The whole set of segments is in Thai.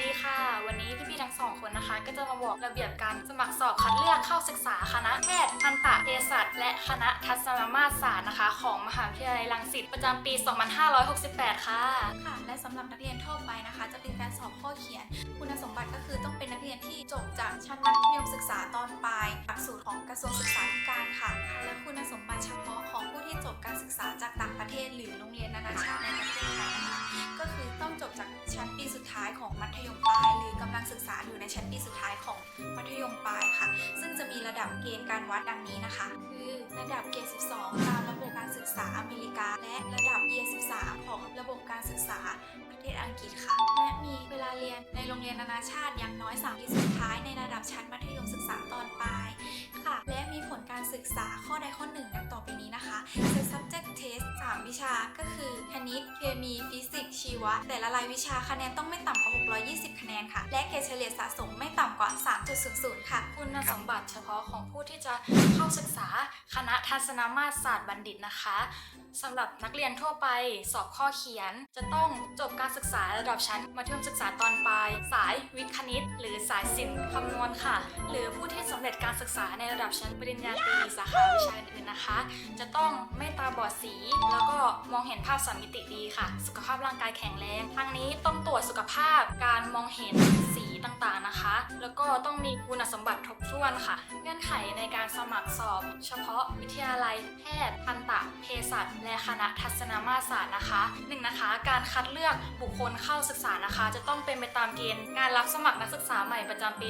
ดีค่ะ วันนี้พี่ๆทั้งสองคนนะคะ ก็จะมาบอกระเบียบการสมัครสอบคัดเลือกเข้าศึกษาคณะแพทย์ทันตะเภสัชและคณะทัศนมาตรศาสตร์นะคะ ของมหาวิทยาลัยรังสิตประจำปี 2568 ค่ะค่ะและสำหรับนักเรียนทั่วไปนะคะ จะเป็นการสอบข้อเขียน คุณสมบัติก็คือต้องเป็นนักเรียนที่จบจากชั้นมัธยมศึกษาตอนปลายหลักสูตรของกระทรวงศึกษาธิการค่ะ และคุณสมบัติเฉพาะของผู้ที่จบการศึกษาจากต่างประเทศหรือโรงเรียนนานาชาติ ของมัธยมปลาย หรือกำลังศึกษาอยู่ในชั้นปีสุดท้ายของมัธยมปลายค่ะ ซึ่งจะมีระดับเกณฑ์การวัดดังนี้นะคะ คือระดับเกรด12 ตามระบบการศึกษาอเมริกา และระดับเ e 13 ของระบบการศึกษาประเทศอังกฤษค่ะ และมีเวลาเรียนในโรงเรียนนานาชาติอย่างน้อย3ปีสุดท้ายในระดับชั้นมัธยมศึกษาตอนปลายค่ะ และมีผลการศึกษาข้อใดข้อหนึ่งดังต่อไปนี้นะคะ 3 วิชาก็คือคณิต เคมี ฟิสิกส์ ชีวะ แต่ละรายวิชาคะแนนต้องไม่ต่ำกว่า 620 คะแนนค่ะ และเกรดเฉลี่ยสะสมไม่ต่ำกว่า 3.00 ค่ะ คุณสมบัติเฉพาะของผู้ที่จะเข้าศึกษาคณะทัศนมาตรศาสตร์บัณฑิตนะคะสำหรับนักเรียนทั่วไปสอบข้อเขียน จะต้องจบการศึกษาระดับชั้นมัธยมศึกษาตอนปลาย สายวิทย์คณิต หรือสายศิลป์คำนวณค่ะ หรือผู้ที่สำเร็จการศึกษาในระดับชั้นปริญญาตรีสาขาวิชาอื่นๆนะคะ จะต้องไม่ตาบอดสี แล้วก็มองเห็นภาพสามมิติดีค่ะ สุขภาพร่างกายแข็งแรงทั้งนี้ต้องตรวจสุขภาพการมองเห็นสี ต่างๆนะคะ แล้วก็ต้องมีคุณสมบัติครบถ้วนค่ะ เงื่อนไขในการสมัครสอบ เฉพาะวิทยาลัยแพทย์ทันตะเภ สัชและคณะทัศนมาศาสตร์นะคะหนึ่งนะคะ การคัดเลือกบุคคลเข้าศึกษานะคะ จะต้องเป็นไปตามเกณฑ์การรับสมัครนักศึกษาใหม่ประจำปี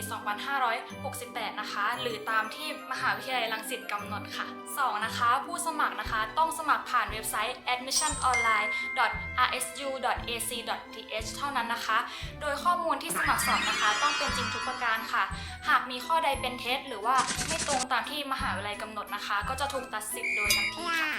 2568 นะคะ หรือตามที่มหาวิทยาลัยรังสิตกำหนดค่ะ 2 นะคะ ผู้สมัครนะคะต้องสมัครผ่านเว็บไซต์ admissiononline.rsu.ac.th เท่านั้นนะคะ โดยข้อมูลที่สมัครสอบนะคะ ต้องเป็นจริงทุกประการค่ะ หากมีข้อใดเป็นเท็จหรือว่าไม่ตรงตามที่มหาวิทยาลัยกำหนดนะคะ ก็จะถูกตัดสิทธิ์โดยทันทีค่ะ